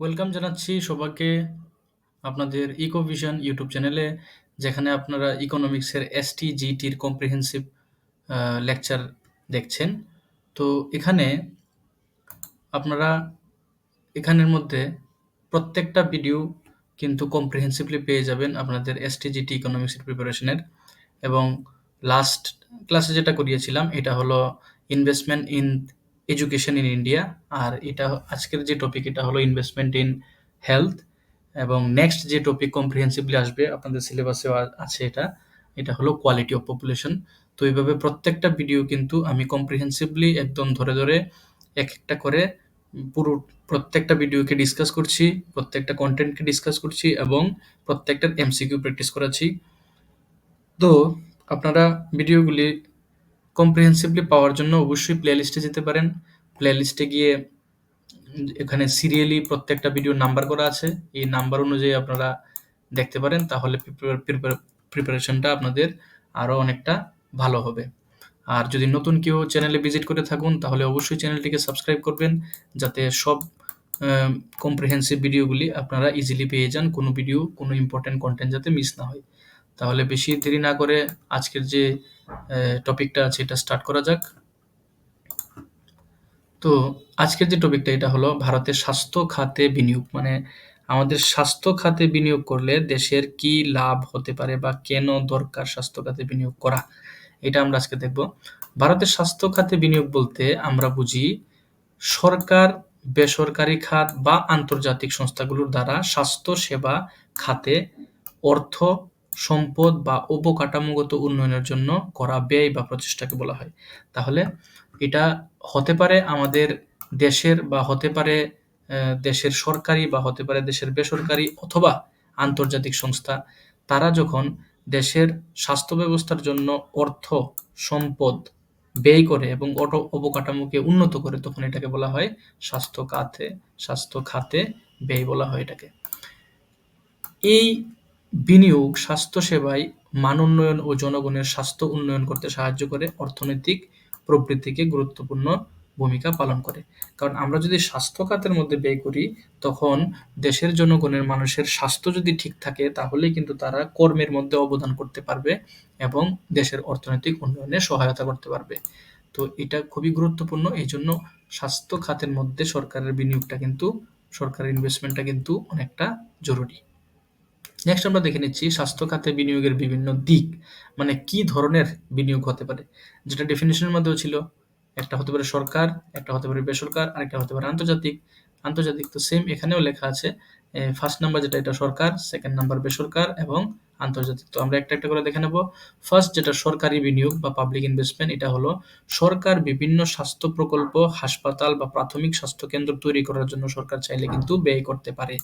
Welcome জানাচ্ছি সবাইকে আপনাদের ইকোভিশন ইউটিউব চ্যানেলে যেখানে আপনারা ইকোনমিক্সের এসটি জিটির কম্প্রিহেন্সিভ লেকচার দেখছেন। তো এখানে আপনারা এখানের মধ্যে প্রত্যেকটা ভিডিও কিন্তু কম্প্রিহেন্সিভলি পেয়ে যাবেন আপনাদের এসটি জিটি ইকোনমিক্সের প্রিপারেশনের এবং লাস্ট ক্লাসে যেটা করিয়েছিলাম, এটা হলো investment in education in India আর এটা আজকের যে টপিক এটা হলো ইনভেস্টমেন্ট ইন হেলথ এবং নেক্সট যে টপিক কম্প্রিহেন্সিভলি আসবে, আপনাদের সিলেবাসেও আছে এটা এটা হলো কোয়ালিটি অফ পপুলেশন তো এইভাবে প্রত্যেকটা ভিডিও কিন্তু আমি কম্প্রিহেন্সিভলি একদম ধরে ধরে এক একটা করে পুরো প্রত্যেকটা ভিডিওকে ডিসকাস করছি, প্রত্যেকটা কন্টেন্টকে ডিসকাস করছি, এবং প্রত্যেকটার এমসিকিউ প্র্যাকটিস করাচ্ছি। তো আপনারা ভিডিওগুলি কম্প্রিহেন্সিভলি পাওয়ার জন্য অবশ্যই প্লেলিস্টে যেতে পারেন। প্লেলিস্টে গিয়ে এখানে সিরিয়ালি প্রত্যেকটা ভিডিওর নাম্বার করা আছে। এই নাম্বার অনুযায়ী আপনারা দেখতে পারেন, তাহলে প্রিপারেশনটা আপনাদের আরও অনেকটা ভালো হবে। আর যদি নতুন কেউ চ্যানেলে ভিজিট করে থাকুন, তাহলে অবশ্যই চ্যানেলটিকে সাবস্ক্রাইব করবেন, যাতে সব কম্প্রিহেন্সিভ ভিডিওগুলি আপনারা ইজিলি পেয়ে যান। কোনো ভিডিও কোনো ইম্পর্টেন্ট কন্টেন্ট যাতে মিস না হয়। তাহলে বেশি দেরি না করে আজকের যে টপিকটা আছে এটা স্টার্ট করা যাক। তো আজকের যে টপিকটা এটা হলো ভারতের স্বাস্থ্য খাতে বিনিয়োগ। মানে আমাদের স্বাস্থ্য খাতে বিনিয়োগ করলে দেশের কি লাভ হতে পারে বা কেন দরকার স্বাস্থ্য খাতে বিনিয়োগ করা, এটা আমরা আজকে দেখব। ভারতের স্বাস্থ্য খাতে বিনিয়োগ বলতে আমরা বুঝি সরকার, বেসরকারি খাত বা আন্তর্জাতিক সংস্থাগুলোর দ্বারা স্বাস্থ্য সেবা খাতে অর্থ সম্পদ বা অবকাঠামোগত উন্নয়নের জন্য করা ব্যয় বা প্রচেষ্টাকে বলা হয়। তাহলে এটা হতে পারে আমাদের দেশের বা হতে পারে দেশের সরকারি বা হতে পারে দেশের বেসরকারি অথবা আন্তর্জাতিক সংস্থা। তারা যখন দেশের স্বাস্থ্য ব্যবস্থার জন্য অর্থ, সম্পদ ব্যয় করে এবং অটো অবকাঠামোকে উন্নত করে তখন এটাকে বলা হয় স্বাস্থ্য খাতে স্বাস্থ্য খাতে ব্যয় বলা হয় এটাকে। এই বিনিয়োগ স্বাস্থ্যসেবায় মান উন্নয়ন ও জনগণের স্বাস্থ্য উন্নয়ন করতে সাহায্য করে অর্থনৈতিক প্রবৃদ্ধিকে গুরুত্বপূর্ণ ভূমিকা পালন করে। কারণ আমরা যদি স্বাস্থ্য খাতের মধ্যে ব্যয় করি, তখন দেশের জনগণের মানুষের স্বাস্থ্য যদি ঠিক থাকে, তাহলেই কিন্তু তারা কর্মের মধ্যে অবদান করতে পারবে এবং দেশের অর্থনৈতিক উন্নয়নে সহায়তা করতে পারবে। তো এটা খুবই গুরুত্বপূর্ণ। এই জন্য স্বাস্থ্য খাতের মধ্যে সরকারের বিনিয়োগটা কিন্তু, সরকারের ইনভেস্টমেন্টটা কিন্তু অনেকটা জরুরি। নেক্সট আমরা দেখে নিচ্ছি স্বাস্থ্য খাতে বিনিয়োগের বিভিন্ন দিক। মানে কি ধরনের বিনিয়োগ হতে পারে? যেটা ডেফিনেশনের মধ্যেও ছিল, একটা হতে পারে সরকার, একটা হতে পারে বেসরকার আরেকটা হতে পারে আন্তর্জাতিক। আন্তর্জাতিক তো সেম এখানেও লেখা আছে ফার্স্ট নাম্বার যেটা, এটা সরকার সেকেন্ড নাম্বার বেসরকার এবং আন্তর্জাতিক। তো আমরা একটা একটা করে দেখে নেব। ফার্স্ট যেটা সরকারি বিনিয়োগ বা পাবলিক ইনভেস্টমেন্ট এটা হলো সরকার বিভিন্ন স্বাস্থ্য প্রকল্প, হাসপাতাল বা প্রাথমিক স্বাস্থ্য কেন্দ্র তৈরি করার জন্য সরকার চাইলে কিন্তু ব্যয় করতে পারে।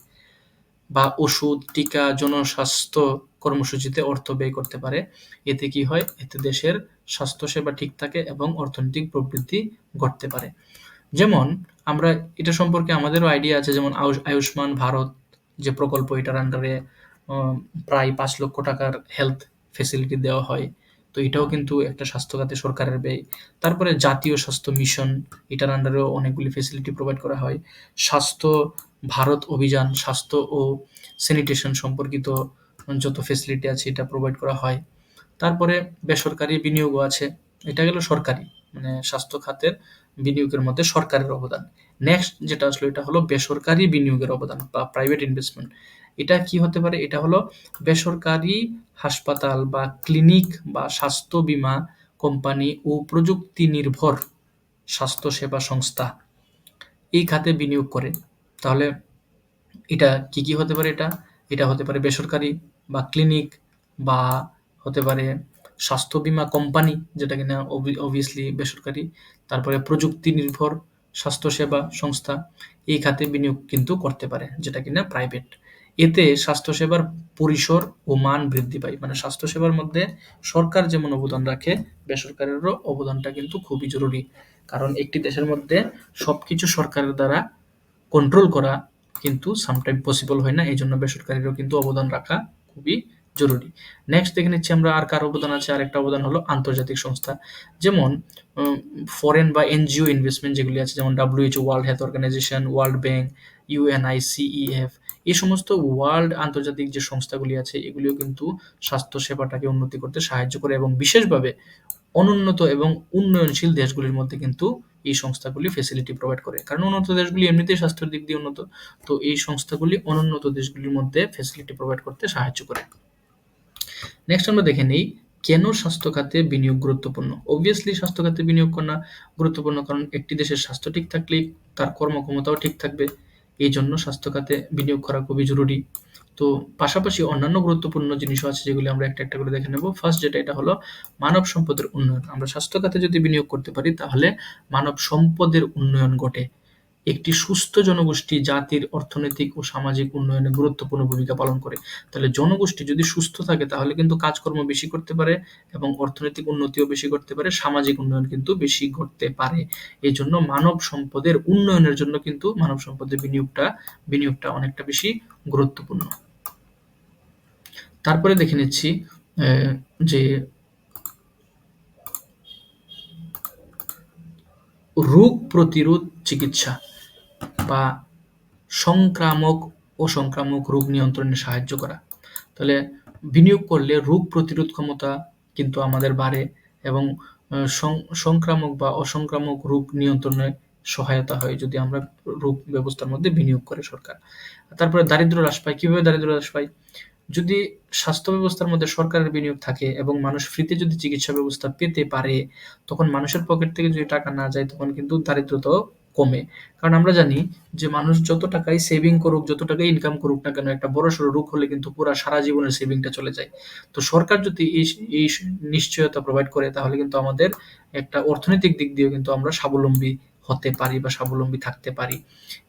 বা ওষুধ, টিকা, জনস্বাস্থ্য কর্মসূচিতে অর্থ ব্যয় করতে পারে। এতে কি হয়? এতে দেশের স্বাস্থ্যসেবা ঠিক থাকে এবং অর্থনৈতিক প্রবৃদ্ধি ঘটতে পারে। যেমন, আমরা এটা সম্পর্কে আমাদেরও আইডিয়া আছে, যেমন আয়ুষ্মান ভারত যে প্রকল্প, এটার আন্ডারে প্রায় পাঁচ লক্ষ টাকার হেলথ ফেসিলিটি দেওয়া হয়। তো এটাও কিন্তু একটা স্বাস্থ্য খাতে সরকারের ব্যয়। তারপরে জাতীয় স্বাস্থ্য মিশন এটার আন্ডারেও অনেকগুলি ফেসিলিটি প্রোভাইড করা হয়। স্বাস্থ্য ভারত অভিযান, স্বাস্থ্য ও স্যানিটেশন সম্পর্কিত যত ফেসিলিটি আছে এটা প্রোভাইড করা হয়। তারপরে বেসরকারি বিনিয়োগও আছে। এটা গেল সরকারি মানে স্বাস্থ্য খাতের বিনিয়োগের মধ্যে সরকারের অবদান। নেক্সট যেটা আসলো এটা হলো বেসরকারি বিনিয়োগের অবদান বা প্রাইভেট ইনভেস্টমেন্ট এটা কি হতে পারে? এটা হলো বেসরকারি হাসপাতাল বা ক্লিনিক বা স্বাস্থ্য বীমা কোম্পানি ও প্রযুক্তি নির্ভর স্বাস্থ্যসেবা সংস্থা এই খাতে বিনিয়োগ করে। তাহলে এটা কি কি হতে পারে এটা? এটা হতে পারে বেসরকারি বা ক্লিনিক বা হতে পারে স্বাস্থ্য বীমা কোম্পানি যেটা কিনা অবভিয়াসলি বেসরকারি। তারপরে প্রযুক্তি নির্ভর স্বাস্থ্যসেবা সংস্থা এই খাতে বিনিয়োগ কিন্তু করতে পারে যেটা কিনা প্রাইভেট এতে স্বাস্থ্যসেবার পরিসর ও মান বৃদ্ধি পায়। মানে স্বাস্থ্যসেবার মধ্যে সরকার যেমন অবদান রাখে, বেসরকারেরও অবদানটা কিন্তু খুবই জরুরি। কারণ একটি দেশের মধ্যে সবকিছু সরকারের দ্বারা কন্ট্রোল করা কিন্তু সামটাইম পসিবল হয় না, এই জন্য বেসরকারিরও কিন্তু অবদান রাখা খুবই জরুরি। নেক্সট দেখে নিচ্ছি আমরা আর কার অবদান আছে, আরেকটা অবদান হলো আন্তর্জাতিক সংস্থা। যেমন ফরেন বা এনজিও ইনভেস্টমেন্ট যেগুলি আছে, যেমন WHO world health organization world bank UNICEF এই সমস্ত ওয়ার্ল্ড আন্তর্জাতিক যে সংস্থাগুলি আছে, এগুলিও কিন্তু স্বাস্থ্য সেবাটাকে উন্নতি করতে সাহায্য করে এবং বিশেষভাবে অনুন্নত এবং উন্নয়নশীল দেশগুলির মধ্যে কিন্তু এই সংস্থাগুলি ফেসিলিটি প্রোভাইড করে। কারণ উন্নত দেশগুলি এমনিতেই স্বাস্থ্যের দিক দিয়ে উন্নত, তো এই সংস্থাগুলি অনুন্নত দেশগুলির মধ্যে ফেসিলিটি প্রোভাইড করতে সাহায্য করে। নেক্সট আমরা দেখে নেই, কেন স্বাস্থ্য খাতে বিনিয়োগ গুরুত্বপূর্ণ? অবভিয়াসলি স্বাস্থ্য খাতে বিনিয়োগ করা গুরুত্বপূর্ণ, কারণ একটি দেশের স্বাস্থ্য ঠিক থাকলেই তার কর্মক্ষমতাও ঠিক থাকবে। এই জন্য স্বাস্থ্য খাতে বিনিয়োগ করা খুবই জরুরি। তো পাশাপাশি অন্যান্য গুরুত্বপূর্ণ জিনিসও আছে যেগুলি আমরা একটা একটা করে দেখে নেব। ফার্স্ট যেটা, এটা হলো মানব সম্পদের উন্নয়ন। আমরা স্বাস্থ্য খাতে যদি বিনিয়োগ করতে পারি, তাহলে মানব সম্পদের উন্নয়ন ঘটে। একটি সুস্থ জনগোষ্ঠী জাতির অর্থনৈতিক ও সামাজিক উন্নয়নে গুরুত্বপূর্ণ ভূমিকা পালন করে। তাহলে জনগোষ্ঠী যদি সুস্থ থাকে, তাহলে কিন্তু কাজকর্ম বেশি করতে পারে এবং অর্থনৈতিক উন্নতিও বেশি করতে পারে, সামাজিক উন্নয়ন কিন্তু বেশি ঘটতে পারে। এই জন্য মানব সম্পদের উন্নয়নের জন্য কিন্তু মানব সম্পদের বিনিয়োগটা বিনিয়োগটা অনেকটা বেশি গুরুত্বপূর্ণ। তারপরে দেখে নিচ্ছি যে রোগ প্রতিরোধ চিকিৎসা বা সংক্রামক ও সংক্রামক রোগ নিয়ন্ত্রণে সাহায্য করা। তাহলে বিনিয়োগ করলে রোগ প্রতিরোধ ক্ষমতা কিন্তু আমাদের বাড়ে এবং সংক্রামক বা অসংক্রামক রোগ নিয়ন্ত্রণে সহায়তা হয় যদি আমরা রোগ ব্যবস্থার মধ্যে বিনিয়োগ করে সরকার। তারপরে দারিদ্র হ্রাস পায়। কীভাবে দারিদ্র হ্রাস পায়? যদি স্বাস্থ্য ব্যবস্থার মধ্যে সরকারের বিনিয়োগ থাকে এবং মানুষ ফ্রিতে যদি চিকিৎসা ব্যবস্থা পেতে পারে, তখন মানুষের পকেট থেকে যদি টাকা না যায়, তখন কিন্তু দারিদ্রতাও কমে। কারণ আমরা জানি যে মানুষ যত টাকাই সেভিং করুক, যত টাকাই ইনকাম করুক না কেন, একটা বড় সড়ো রোগ হলে কিন্তু পুরো সারা জীবনের সেভিংটা চলে যায়। তো সরকার যদি এই এই নিশ্চয়তা প্রোভাইড করে, তাহলে কিন্তু আমাদের একটা অর্থনৈতিক দিক দিয়েও কিন্তু আমরা স্বাবলম্বী হতে পারি বা স্বাবলম্বী থাকতে পারি।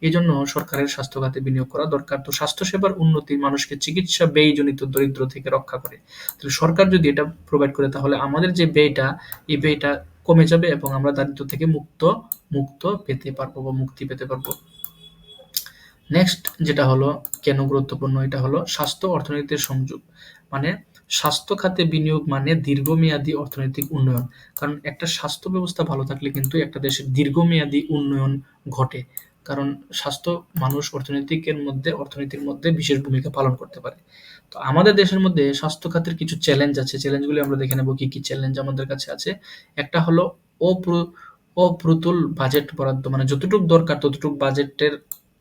এই জন্য সরকারের স্বাস্থ্য খাতে বিনিয়োগ করা দরকার। তো স্বাস্থ্যসেবার উন্নতি মানুষকে চিকিৎসা ব্যয়জনিত দরিদ্র থেকে রক্ষা করে। তাহলে সরকার যদি এটা প্রোভাইড করে, তাহলে আমাদের যে ব্যয়টা, এই ব্যয়টা কমে যাবে এবং আমরা দারিদ্র থেকে মুক্ত মুক্ত পেতে পারব বা মুক্তি পেতে পারব। নেক্সট যেটা হলো, কেন গুরুত্বপূর্ণ? এটা হলো স্বাস্থ্য অর্থনীতির সংযোগ। মানে স্বাস্থ্য খাতে বিনিয়োগ মানে দীর্ঘমেয়াদী অর্থনৈতিক উন্নয়ন। কারণ একটা স্বাস্থ্য ব্যবস্থা ভালো থাকলে কিন্তু একটা দেশের দীর্ঘমেয়াদী উন্নয়ন ঘটে। কারণ স্বাস্থ্য মানুষ অর্থনৈতিকের মধ্যে, অর্থনীতির মধ্যে বিশেষ ভূমিকা পালন করতে পারে। তো আমাদের দেশের মধ্যে স্বাস্থ্য খাতের কিছু চ্যালেঞ্জ আছে। চ্যালেঞ্জগুলি আমরা দেখে নেব কি কি চ্যালেঞ্জ আমাদের কাছে আছে। একটা হলো অপ্র, অপ্রতুল বাজেট বরাদ্দ। মানে যতটুকু দরকার ততটুকু বাজেটের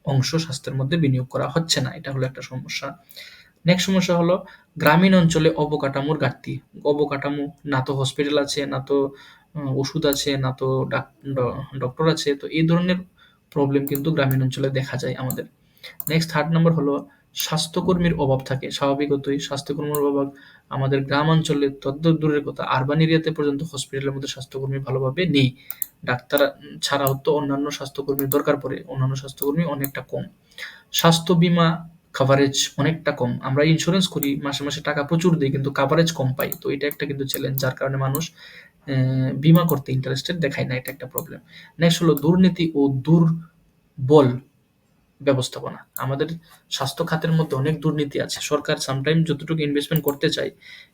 অংশ স্বাস্থ্যের মধ্যে বিনিয়োগ করা হচ্ছে না, এটা হলো একটা সমস্যা। নেক্সট সমস্যা হলো গ্রামীণ অঞ্চলে অবকাঠামোর ঘাটতি। অবকাঠামো, না তো হসপিটাল আছে, না তো ওষুধ আছে, না তো ডক্টর আছে, তো এই ধরনের প্রবলেম কিন্তু গ্রামীণ অঞ্চলে দেখা যায় আমাদের। নেক্সট থার্ড নাম্বার হলো স্বাস্থ্যকর্মীর অভাব থাকে। স্বাভাবিকতই স্বাস্থ্যকর্মীর অভাব আমাদের গ্রাম অঞ্চলে তদ্দ দূরের কথা। আরবান এরিয়াতে পর্যন্ত হসপিটালের মধ্যে স্বাস্থ্যকর্মী ভালোভাবে নেই। ডাক্তার ছাড়াও তো অন্যান্য স্বাস্থ্যকর্মীর দরকার পড়ে। অন্যান্য স্বাস্থ্যকর্মী অনেকটা কম। স্বাস্থ্য বিমা কাভারেজ অনেকটা কম। আমরা ইন্স্যুরেন্স করি, মাসে মাসে টাকা প্রচুর দিই, কিন্তু কাভারেজ কম পাই। তো এটা একটা কিন্তু চ্যালেঞ্জ যার কারণে মানুষ বিমা করতে ইন্টারেস্টেড দেখায় না। এটা একটা প্রবলেম নেক্সট হলো দুর্নীতি ও দুর্বল ব্যবস্থাপনা। আমাদের স্বাস্থ্য খাতের মধ্যে অনেক দুর্নীতি আছে। সরকার সামটাইম যতটুকু ইনভেস্টমেন্ট করতে চায়,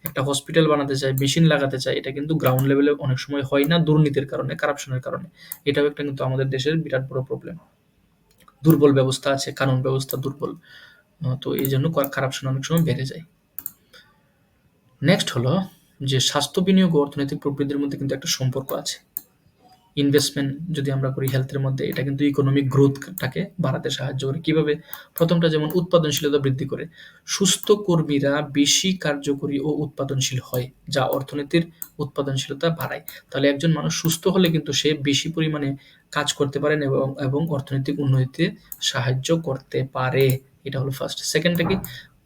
একটা হসপিটাল বানাতে চায় মেশিন লাগাতে চায়, এটা কিন্তু গ্রাউন্ড লেভেলে অনেক সময় হয় না দুর্নীতির কারণে কারাপশনের কারণে। এটাও একটা কিন্তু আমাদের দেশের বিরাট বড় প্রবলেম দুর্বল ব্যবস্থা আছে, কানুন ব্যবস্থা দুর্বল। তো এই জন্য কারাপশন অনেক সময় বেড়ে যায়। নেক্সট হলো যে স্বাস্থ্য বিনিয়োগ ও অর্থনৈতিক প্রবৃদ্ধির মধ্যে কিন্তু একটা সম্পর্ক আছে। ইনভেস্টমেন্ট যদি আমরা করি হেলথের মধ্যে, এটা কিন্তু ইকোনমিক গ্রোথটাকে বাড়াতে সাহায্য করে। কীভাবে? প্রথমটা যেমন উৎপাদনশীলতা বৃদ্ধি করে। সুস্থ কর্মীরা বেশি কার্যকরী ও উৎপাদনশীল হয়, যা অর্থনীতির উৎপাদনশীলতা বাড়ায়। তাহলে একজন মানুষ সুস্থ হলে কিন্তু সে বেশি পরিমাণে কাজ করতে পারেন এবং এবং অর্থনৈতিক উন্নতিতে সাহায্য করতে পারে। এটা হলো ফার্স্ট সেকেন্ডটা কি?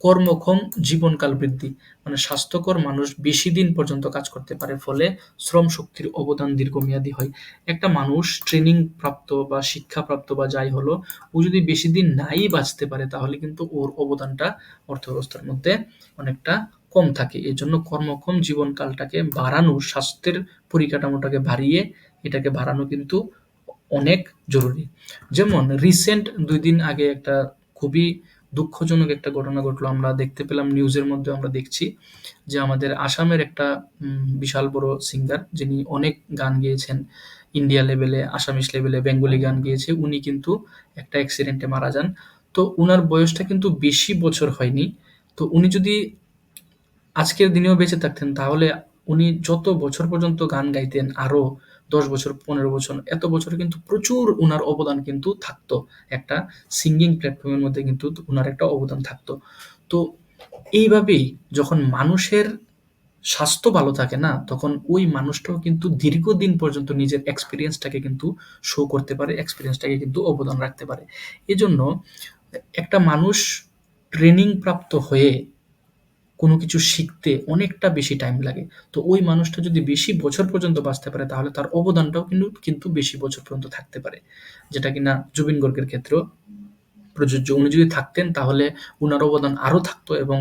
কর্মক্ষম জীবনকাল বৃদ্ধি। মানে স্বাস্থ্যকর মানুষ বেশি দিন পর্যন্ত কাজ করতে পারে, ফলে শ্রম শক্তির অবদান দীর্ঘমেয়াদী হয়। একটা মানুষ ট্রেনিং প্রাপ্ত বা শিক্ষা প্রাপ্ত বা যাই হলো, ও যদি বেশি দিন নাই বাঁচতে পারে, তাহলে কিন্তু ওর অবদানটা অর্থব্যবস্থার মধ্যে অনেকটা কম থাকে। এই জন্য কর্মক্ষম জীবনকালটাকে বাড়ানো, স্বাস্থ্যের পরিকাঠামোটাকে বাড়িয়ে এটাকে বাড়ানো কিন্তু অনেক জরুরি। যেমন রিসেন্ট দুই দিন আগে একটা খুবই দুঃখজনক একটা ঘটনা ঘটলো আমরা দেখতে পেলাম নিউজের মধ্যে আমরা দেখছি যে আমাদের আসামের একটা বিশাল বড় সিঙ্গার যিনি অনেক গান গেয়েছেন ইন্ডিয়া লেভেলে, আসামিস লেভেলে বেঙ্গলি গান গেয়েছে। উনি কিন্তু একটা অ্যাক্সিডেন্টে মারা যান। তো উনার বয়সটা কিন্তু বেশি বছর হয়নি। তো উনি যদি আজকের দিনেও বেঁচে থাকতেন তাহলে উনি যত বছর পর্যন্ত গান গাইতেন আরও ১০ বছর, ১৫ বছর এত বছর কিন্তু প্রচুর উনার অবদান কিন্তু থাকতো। একটা সিঙ্গিং প্ল্যাটফর্মের মধ্যে কিন্তু উনার একটা অবদান থাকতো। তো এইভাবেই যখন মানুষের স্বাস্থ্য ভালো থাকে না, তখন ওই মানুষটাও কিন্তু দীর্ঘদিন পর্যন্ত নিজের এক্সপিরিয়েন্সটাকে কিন্তু শো করতে পারে, এক্সপিরিয়েন্সটাকে কিন্তু অবদান রাখতে পারে। এজন্য একটা মানুষ ট্রেনিং প্রাপ্ত হয়ে কোনো কিছু শিখতে অনেকটা বেশি টাইম লাগে। তো ওই মানুষটা যদি বেশি বছর পর্যন্ত বাঁচতে পারে, তাহলে তার অবদানটাও কিন্তু কিন্তু বেশি বছর পর্যন্ত থাকতে পারে। যেটা কিনা জুবিন গর্গের ক্ষেত্রেও প্রযোজ্য। উনি যদি থাকতেন, তাহলে উনার অবদান আরও থাকতো এবং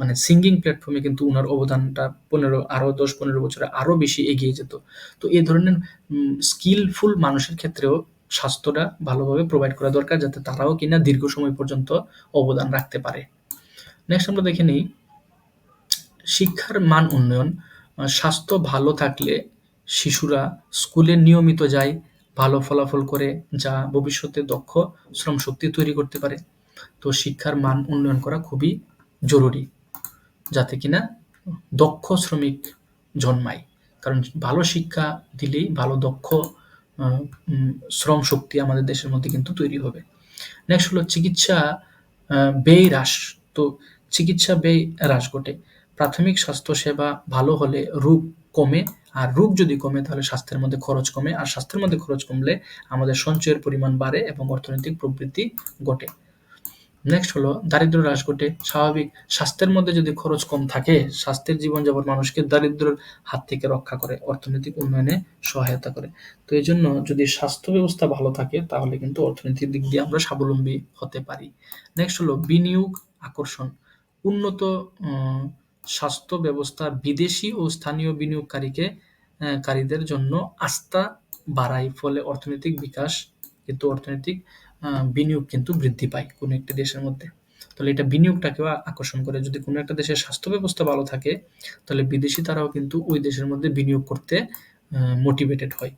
মানে সিঙ্গিং প্ল্যাটফর্মে কিন্তু উনার অবদানটা পনেরো, আরও দশ, পনেরো বছরে আরও বেশি এগিয়ে যেত। তো এ ধরনের স্কিলফুল মানুষের ক্ষেত্রেও স্বাস্থ্যটা ভালোভাবে প্রোভাইড করা দরকার, যাতে তারাও কিনা দীর্ঘ সময় পর্যন্ত অবদান রাখতে পারে। নেক্সট আমরা দেখে নেই শিক্ষার মান উন্নয়ন। স্বাস্থ্য ভালো থাকলে শিশুরা স্কুলে নিয়মিত যায়, ভালো ফলাফল করে যা ভবিষ্যতে দক্ষ শ্রমশক্তি তৈরি করতে পারে। তো শিক্ষার মান উন্নয়ন করা খুবই জরুরি। যাতে কিনা দক্ষ শ্রমিক জন্মায়। কারণ ভালো শিক্ষা দিলেই ভালো দক্ষ আ উম শ্রমশক্তি আমাদের দেশের মধ্যে কিন্তু তৈরি হবে। নেক্সট হলো চিকিৎসা ব্যয় হ্রাস। তো চিকিৎসা ব্যয় হ্রাস ঘটে। প্রাথমিক স্বাস্থ্যসেবা ভালো হলে রোগ কমে। আর রোগ যদি কমে তাহলে স্বাস্থ্যের মধ্যে খরচ কমে। আর স্বাস্থ্যের মধ্যে খরচ কমলে আমাদের সঞ্চয়ের পরিমাণ বাড়ে এবং অর্থনৈতিক প্রবৃদ্ধি ঘটে। নেক্সট হলো দারিদ্র্য হ্রাস ঘটে। স্বাভাবিক স্বাস্থ্যের মধ্যে যদি খরচ কম থাকে, স্বাস্থ্যের জীবনযাপন মানুষকে দারিদ্র্যের হাত থেকে রক্ষা করে, অর্থনৈতিক উন্নয়নে সহায়তা করে। তো এই জন্য যদি স্বাস্থ্য ব্যবস্থা ভালো থাকে তাহলে কিন্তু অর্থনৈতিক দিক দিয়ে আমরা স্বাবলম্বী হতে পারি। নেক্সট হলো বিনিয়োগ আকর্ষণ। উন্নত স্বাস্থ্য ব্যবস্থা বিদেশি ও স্থানীয় বিনিয়োগকারীকে কারীদের জন্য আস্থা বাড়ায়। ফলে অর্থনৈতিক বিকাশ কিন্তু অর্থনৈতিক বিনিয়োগ কিন্তু বৃদ্ধি পায় কোনো একটা দেশের মধ্যে। তাহলে এটা বিনিয়োগটাকেও আকর্ষণ করে। যদি কোনো একটা দেশের স্বাস্থ্য ব্যবস্থা ভালো থাকে, তাহলে বিদেশি তারাও কিন্তু ওই দেশের মধ্যে বিনিয়োগ করতে মোটিভেটেড হয়।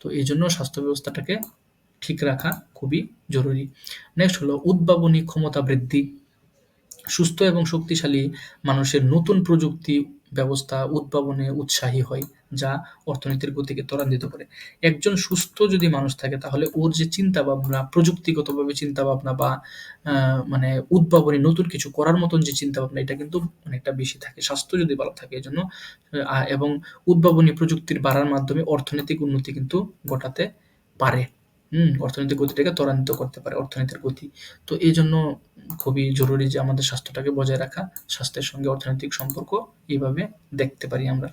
তো এই জন্য স্বাস্থ্য ব্যবস্থাটাকে ঠিক রাখা খুবই জরুরি। নেক্সট হলো উদ্ভাবনী ক্ষমতা বৃদ্ধি। সুস্থ এবং শক্তিশালী মানুষের নতুন প্রযুক্তি ব্যবস্থা উদ্ভাবনে উৎসাহী হয়, যা অর্থনীতির গতিকে ত্বরান্বিত করে। একজন সুস্থ যদি মানুষ থাকে তাহলে ওর যে চিন্তাভাবনা, প্রযুক্তিগতভাবে চিন্তাভাবনা বা মানে উদ্ভাবনী নতুন কিছু করার মতন যে চিন্তা ভাবনা এটা কিন্তু অনেকটা বেশি থাকে। স্বাস্থ্য যদি ভালো থাকে এজন্য এবং উদ্ভাবনী প্রযুক্তির বাড়ার মাধ্যমে অর্থনৈতিক উন্নতি কিন্তু ঘটাতে পারে। হুম? অর্থনৈতিক গতিটাকে ত্বরান্বিত করতে পারে, অর্থনীতির গতি। তো এই জন্য খুবই জরুরি যে আমাদের স্বাস্থ্যটাকে বজায় রাখা। স্বাস্থ্যের সঙ্গে অর্থনৈতিক সম্পর্ক এইভাবে দেখতে পারি আমরা।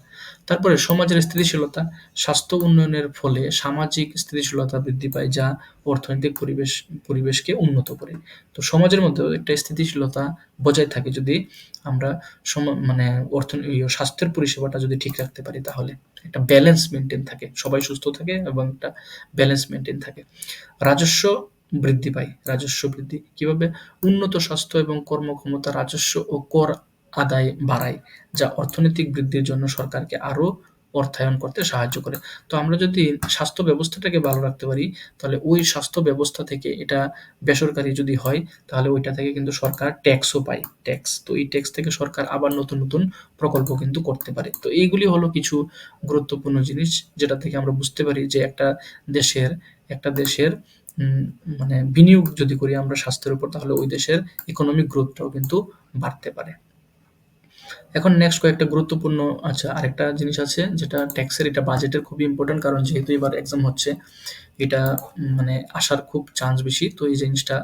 তারপরে সমাজের স্থিতিশীলতা। স্বাস্থ্য উন্নয়নের ফলে সামাজিক স্থিতিশীলতা বৃদ্ধি পায় যা অর্থনৈতিক পরিবেশ পরিবেশকে উন্নত করে। তো সমাজের মধ্যেও একটা স্থিতিশীলতা বজায় থাকে যদি আমরা সম মানে অর্থ ইয়ে স্বাস্থ্যের পরিষেবাটা যদি ঠিক রাখতে পারি তাহলে। একটা ব্যালেন্স মেইনটেইন থাকে। সবাই সুস্থ থাকে এবং একটা ব্যালেন্স মেনটেন থাকে। রাজস্ব বৃদ্ধি পায়। রাজস্ব বৃদ্ধি কীভাবে? উন্নত স্বাস্থ্য এবং কর্মক্ষমতা রাজস্ব ও কর আদায় বাড়ায়, যা অর্থনৈতিক বৃদ্ধির জন্য সরকারকে আরও অর্থায়ন করতে সাহায্য করে। তো আমরা যদি স্বাস্থ্য ব্যবস্থাটাকে ভালো রাখতে পারি তাহলে ওই স্বাস্থ্য ব্যবস্থা থেকে এটা বেসরকারি যদি হয় তাহলে ওইটা থেকে কিন্তু সরকার ট্যাক্সও পায়। ট্যাক্স। তো এই ট্যাক্স থেকে সরকার আবার নতুন, নতুন প্রকল্প কিন্তু করতে পারে। তো এইগুলি হলো কিছু গুরুত্বপূর্ণ জিনিস যেটা থেকে আমরা বুঝতে পারি যে একটা দেশের একটা দেশের মানে বিনিয়োগ যদি করি আমরা স্বাস্থ্যের উপর তাহলে ওই দেশের ইকোনমিক গ্রোথটাও কিন্তু বাড়তে পারে। এখন নেক্সট কয়েকটা গুরুত্বপূর্ণ আচ্ছা আরেকটা জিনিস আছে যেটা ট্যাক্সের এটা বাজেটের খুবই ইম্পোর্টেন্ট কারণ যেহেতু এবার এক্সাম হচ্ছে এটা মানে আসার খুব চান্স বেশি। তো এই জিনিসটা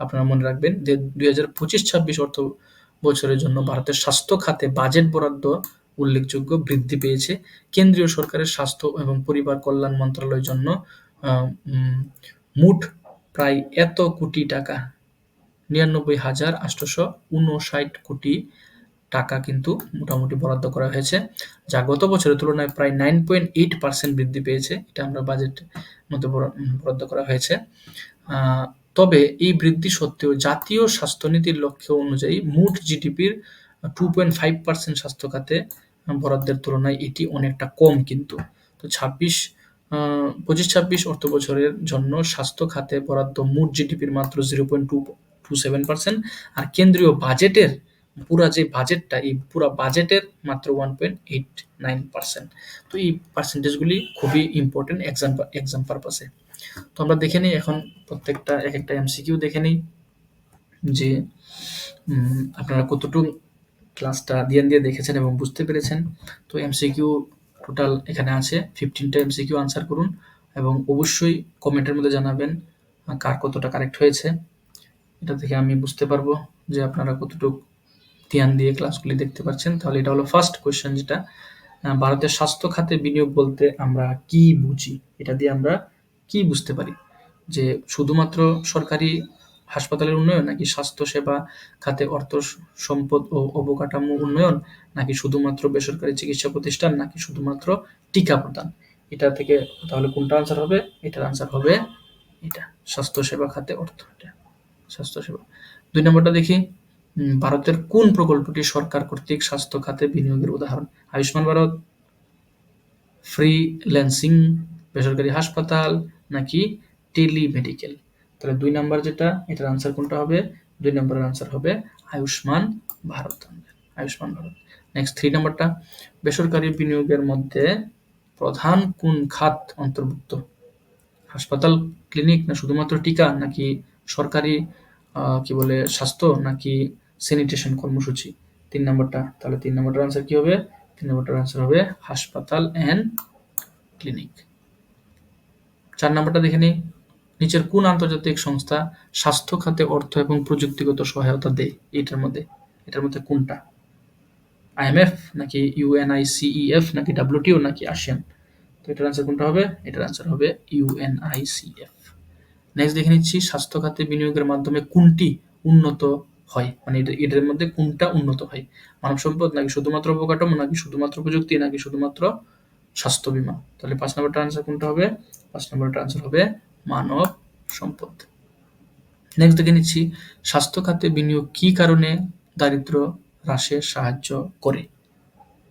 আপনারা মনে রাখবেন যে ২০২৫-২৬ অর্থ বছরের জন্য ভারতের স্বাস্থ্য খাতে বাজেট বরাদ্দ উল্লেখযোগ্য বৃদ্ধি পেয়েছে। কেন্দ্রীয় সরকারের স্বাস্থ্য এবং পরিবার কল্যাণ মন্ত্রণালয়ের জন্য মোট প্রায় এত কোটি টাকা ৯৯,৮৫৯ কোটি টাকা কিন্তু মোটামুটি বরাদ্দ করা হয়েছে। যা গত বছরের তুলনায় প্রায় 9.8% বৃদ্ধি পেয়েছে। এটা আমরা মধ্যে বরা বরাদ্দ করা হয়েছে। তবে এই বৃদ্ধি সত্ত্বেও জাতীয় স্বাস্থ্যনীতির লক্ষ্য অনুযায়ী মোট জিডিপির 2.5% স্বাস্থ্য খাতে বরাদ্দের তুলনায় এটি অনেকটা কম কিন্তু। তো ২৬ পঁচিশ ছাব্বিশ অর্থ বছরের জন্য স্বাস্থ্য খাতে বরাদ্দ মোট জিডিপির মাত্র zero point two two seven percent আর কেন্দ্রীয় বাজেটের পুরা যে বাজেটটা এই পুরা বাজেটের মাত্র one point eight nine percent তো এই পার্সেন্টেজগুলি খুবই ইম্পর্টেন্ট এক্সাম এক্সাম পারপাসে তো আমরা দেখে নিই এখন প্রত্যেকটা, এক একটা এমসিকিউ দেখে নিই যে আপনারা কতটুকু ক্লাসটা দিয়ে দিয়ে দেখেছেন এবং বুঝতে পেরেছেন। তো এমসিকিউ টোটাল এখানে আছে ফিফটিনটা এমসিকিউ আনসার করুন এবং অবশ্যই কমেন্টের মধ্যে জানাবেন কার কতটা কারেক্ট হয়েছে। এটা থেকে আমি বুঝতে পারব যে আপনারা কতটুকু ধ্যান দিয়ে ক্লাসগুলি দেখতে পাচ্ছেন, তাহলে এটা হলো ফার্স্ট কোয়েশ্চেন যেটা। ভারতের স্বাস্থ্য খাতে বিনিয়োগ বলতে আমরা কি বুঝি? এটা দিয়ে আমরা কি বুঝতে পারি? যে শুধুমাত্র সরকারি হাসপাতালের উন্নয়ন নাকি স্বাস্থ্যসেবা খাতে অর্থ সম্পদ ও অবকাঠামো উন্নয়ন, নাকি শুধুমাত্র বেসরকারি চিকিৎসা প্রতিষ্ঠান, নাকি শুধুমাত্র টিকা প্রদান? এটা থেকে তাহলে কোনটা আনসার হবে? এটার আনসার হবে এটা স্বাস্থ্যসেবা খাতে অর্থ। এটা স্বাস্থ্যসেবা দুই নম্বরটা দেখি। ভারতের কোন প্রকল্পটি সরকার কর্তৃক স্বাস্থ্য খাতে বিনিয়োগের উদাহরণ? আয়ুষ্মান ভারত, ফ্রিল্যান্সিং, বেসরকারি হাসপাতাল নাকি টেলিমেডিকেল? তাহলে দুই নাম্বার যেটা, এটার আনসার কোনটা হবে? দুই নম্বরের আনসার হবে আয়ুষ্মান ভারত। আয়ুষ্মান ভারত। নেক্সট থ্রি নাম্বারটা। বেসরকারি বিনিয়োগের মধ্যে প্রধান কোন খাত অন্তর্ভুক্ত? হাসপাতাল, ক্লিনিক না শুধুমাত্র টিকা নাকি সরকারি কি বলে, স্বাস্থ্য নাকি স্যানিটেশন কর্মসূচি। তিন নম্বরটা, তাহলে তিন নম্বরটার আনসার কি হবে? তিন নম্বরটার আনসার হবে হাসপাতাল অ্যান্ড ক্লিনিক চার নম্বরটা দেখে নিই নিচের কোন আন্তর্জাতিক সংস্থা স্বাস্থ্য খাতে অর্থ এবং প্রযুক্তিগত সহায়তা দেয়? এটার মধ্যে। এটার মধ্যে কোনটা? আইএমএফ নাকি ইউএনআইসিইএফ নাকি ডাব্লিউটিও নাকি আসিয়ান তো এটার আনসার কোনটা হবে? এটার আনসার হবে ইউএনআইসিএফ নেক্সট দেখে নিচ্ছি, স্বাস্থ্য খাতে বিনিয়োগের মাধ্যমে কোনটি উন্নত হয়। মানে এটার মধ্যে কোনটা উন্নত হয়? মানব সম্পদ নাকি শুধুমাত্র অবকাঠামো, নাকি শুধুমাত্র প্রযুক্তি, নাকি শুধুমাত্র স্বাস্থ্য বিমা? তাহলে পাঁচ নম্বরটা আনসার কোনটা হবে? পাঁচ নম্বরটা আনসার হবে মানব সম্পদ। নেক্সট দেখে নিচ্ছি, স্বাস্থ্য খাতে বিনিয়োগ কি কারণে দারিদ্র হ্রাসে সাহায্য করে?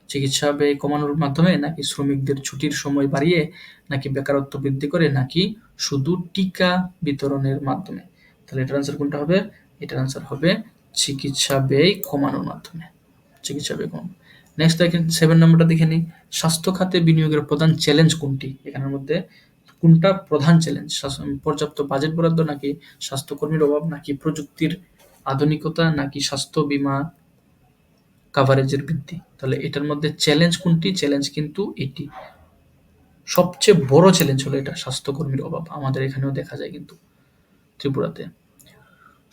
চিকিৎসা ব্যয় কমানোর মাধ্যমে নাকি শ্রমিকদের ছুটির সময় বাড়িয়ে, নাকি বেকারত্ব বৃদ্ধি করে, নাকি শুধু টিকা বিতরণের মাধ্যমে? তাহলে এটার আনসার কোনটা হবে? এটার আনসার হবে চিকিৎসা ব্যয় কমানোর মাধ্যমে। চিকিৎসা ব্যয় কমানো। নেক্সট দেখেন সেভেন নম্বরটা দেখে নিই। স্বাস্থ্য খাতে বিনিয়োগের প্রধান চ্যালেঞ্জ কোনটি? এখানের মধ্যে কোনটা প্রধান চ্যালেঞ্জ পর্যাপ্ত বাজেট বরাদ্দ নাকি স্বাস্থ্যকর্মীর অভাব, নাকি প্রযুক্তির আধুনিকতা, নাকি স্বাস্থ্য বিমা কাভারেজের বৃদ্ধি? তাহলে এটার মধ্যে চ্যালেঞ্জ কোনটি? চ্যালেঞ্জ কিন্তু এটি। সবচেয়ে বড় চ্যালেঞ্জ হলো এটা, স্বাস্থ্যকর্মীর অভাব। আমাদের এখানেও দেখা যায় কিন্তু ত্রিপুরাতে।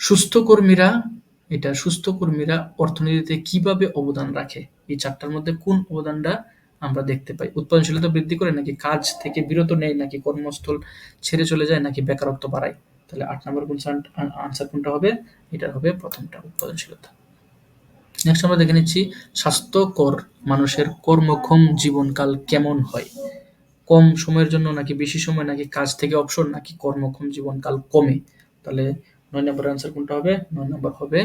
সুস্থ কর্মীরা এটা সুস্থ কর্মীরা অর্থনীতিতে কীভাবে অবদান রাখে? এই চারটার মধ্যে কোন অবদানটা আমরা দেখতে পাই? উৎপাদনশীলতা বৃদ্ধি করে নাকি কাজ থেকে বিরত নেয়, নাকি কর্মস্থল ছেড়ে চলে যায়, নাকি বেকারত্ব বাড়ায়? তাহলে আট নম্বর কোন আনসার কোনটা হবে? এটা হবে প্রথমটা, উৎপাদনশীলতা। নেক্সট আমরা দেখে নিচ্ছি, স্বাস্থ্যকর মানুষের কর্মক্ষম জীবনকাল কেমন হয়? কম সময়ের জন্য নাকি বেশি সময়, নাকি কাজ থেকে অবসর, নাকি কর্মক্ষম জীবনকাল কমে? তাহলে নয় নম্বর আনসার কোনটা হবে? নয় নম্বর হবে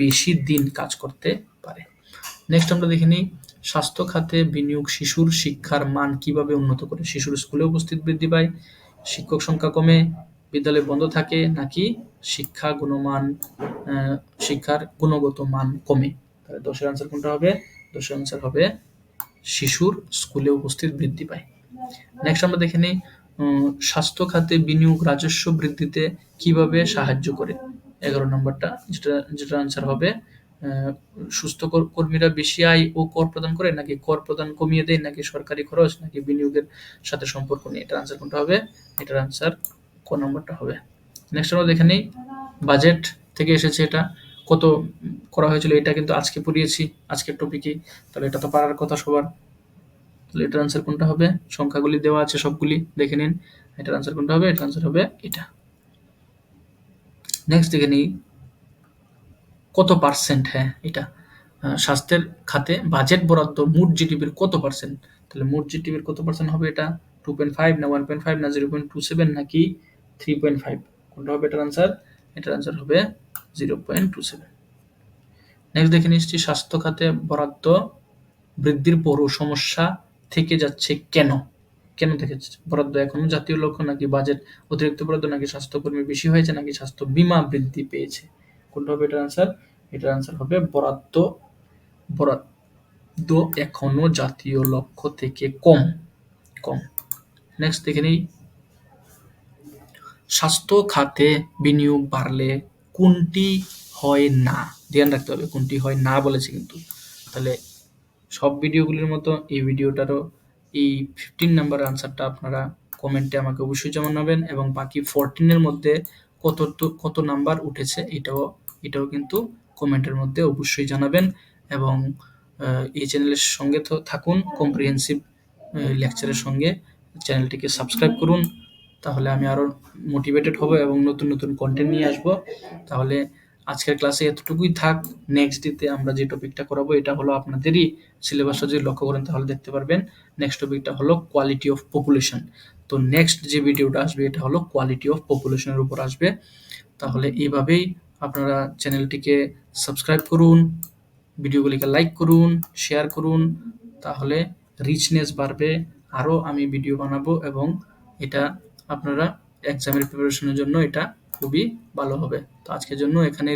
বেশি দিন কাজ করতে পারে। নেক্সট আমরা দেখে নিই, স্বাস্থ্য খাতে বিনিয়োগ শিশুর শিক্ষার মান কীভাবে উন্নত করে? শিশুর স্কুলে উপস্থিত বৃদ্ধি পায়, শিক্ষক সংখ্যা কমে, বিদ্যালয় বন্ধ থাকে নাকি শিক্ষা গুণমান শিক্ষার গুণগত মান কমে? তাহলে দশের আনসার কোনটা হবে? দশের আনসার হবে, শিশুর স্কুলে উপস্থিত বৃদ্ধি পায়। নেক্সট আমরা দেখে নিই স্বাস্থ্য খাতে বিনিয়োগ রাজস্ব বৃদ্ধিতে কীভাবে সাহায্য করে? এগারো নম্বরটা, যেটা যেটা আনসার হবে সুস্থ কর্মীরা বেশি আয় ও কর প্রদান করে নাকি কর প্রদান কমিয়ে দেয় নাকি সরকারি খরচ নাকি বিনিয়োগের সাথে সম্পর্ক নেই এটার আনসার কোনটা হবে? এটার আনসার ক নম্বরটা হবে। নেক্সট আমরা দেখে নিই বাজেট থেকে এসেছে এটা, কত করা হয়েছিল এটা কিন্তু আজকে পড়িয়েছি, আজকের টপিকে তাহলে এটা তো পারার কথা সবার। তাহলে এটার আনসার কোনটা হবে? সংখ্যাগুলি দেওয়া আছে সবগুলি, দেখে নিন। এটার আনসার কোনটা হবে? এটার আনসার হবে এটা। নেক্সট দেখে নিই। কত পার্সেন্ট হ্যাঁ এটা। স্বাস্থ্যের খাতে বাজেট বরাদ্দ মোট জিডিপির কত পার্সেন্ট তাহলে মোট জিডিপির কত পার্সেন্ট হবে এটা? টু পয়েন্ট ফাইভ না ওয়ান পয়েন্ট ফাইভ না জিরো পয়েন্ট টু সেভেন নাকি থ্রি পয়েন্ট ফাইভ কোনটা হবে এটার আনসার এটার আনসার হবে zero point two seven next দেখে নিচ্ছি, স্বাস্থ্য খাতে বরাদ্দ বৃদ্ধির পরও সমস্যা থেকে যাচ্ছে কেন? কেন দেখেছে বরাদ্দ এখনও জাতীয় লক্ষ্য নাকি বাজেট? অতিরিক্ত বরাদ্দ নাকি স্বাস্থ্যকর্মী বেশি হয়েছে নাকি স্বাস্থ্য বীমা বৃদ্ধি পেয়েছে? কোনটা হবে এটার আনসার এটার আনসার হবে বরাদ্দ। বরাদ্দ এখনও জাতীয় লক্ষ্য থেকে কম। কম। নেক্সট দেখে নিই। স্বাস্থ্য খাতে বিনিয়োগ বাড়লে কোনটি হয় না? ধ্যান রাখতে হবে কোনটি হয় না বলেছে কিন্তু। তাহলে সব ভিডিওগুলির মতো এই ভিডিওটারও এই ফিফটিন নাম্বার আনসারটা আপনারা কমেন্টে আমাকে অবশ্যই জানাবেন এবং বাকি ফোরটিনের মধ্যে কত কত নাম্বার উঠেছে এটাও এটাও কিন্তু কমেন্টের মধ্যে অবশ্যই জানাবেন এবং এই চ্যানেলের সঙ্গে তো থাকুন কম্প্রিহেন্সিভ লেকচারের সঙ্গে চ্যানেলটিকে সাবস্ক্রাইব করুন। তাহলে আমি আরও মোটিভেটেড হব এবং নতুন নতুন কন্টেন্ট নিয়ে আসব। তাহলে আজকের ক্লাসে এতটুকুই থাক। নেক্সট ডেতে আমরা যে টপিকটা করাবো, এটা হলো আপনাদেরই সিলেবাসটা যদি লক্ষ্য করেন তাহলে দেখতে পারবেন। নেক্সট টপিকটা হলো কোয়ালিটি অফ পপুলেশন তো নেক্সট যে ভিডিওটা আসবে, এটা হলো কোয়ালিটি অফ পপুলেশনের উপর আসবে। তাহলে এইভাবেই আপনারা চ্যানেলটিকে সাবস্ক্রাইব করুন ভিডিওগুলিকে লাইক করুন শেয়ার করুন। তাহলে রিচনেস বাড়বে আরও আমি ভিডিও বানাবো এবং এটা আপনারা এক্সামের প্রিপারেশনের জন্য এটা খুবই ভালো হবে। তো আজকের জন্য এখানে